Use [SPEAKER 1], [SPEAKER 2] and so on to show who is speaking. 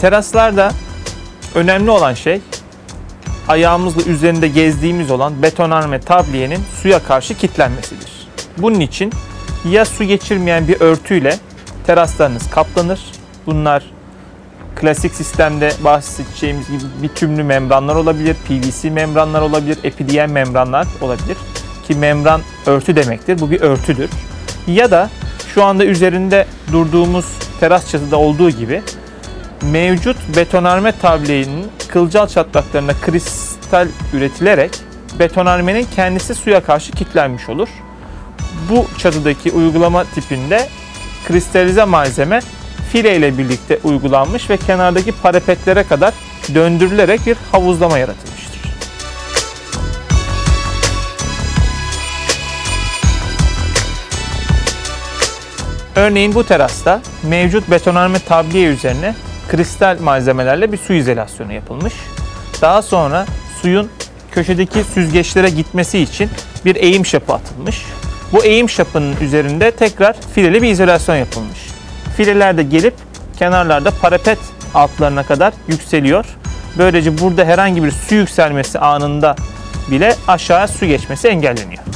[SPEAKER 1] Teraslarda önemli olan şey ayağımızla üzerinde gezdiğimiz olan betonarme tabliyenin suya karşı kilitlenmesidir. Bunun için ya su geçirmeyen bir örtüyle teraslarınız kaplanır. Bunlar klasik sistemde bahsedeceğimiz gibi bitümlü membranlar olabilir, PVC membranlar olabilir, epidiyen membranlar olabilir. Ki membran örtü demektir. Bu bir örtüdür. Ya da şu anda üzerinde durduğumuz teras çatıda olduğu gibi mevcut betonarme tableğinin kılcal çatlaklarına kristal üretilerek betonarmenin kendisi suya karşı kilitlenmiş olur. Bu çatıdaki uygulama tipinde kristalize malzeme file ile birlikte uygulanmış ve kenardaki parapetlere kadar döndürülerek bir havuzlama yaratılmıştır. Örneğin bu terasta mevcut betonarme tabliye üzerine kristal malzemelerle bir su izolasyonu yapılmış. Daha sonra suyun köşedeki süzgeçlere gitmesi için bir eğim şapı atılmış. Bu eğim şapının üzerinde tekrar fileli bir izolasyon yapılmış. Fileler de gelip kenarlarda parapet altlarına kadar yükseliyor. Böylece burada herhangi bir su yükselmesi anında bile aşağıya su geçmesi engelleniyor.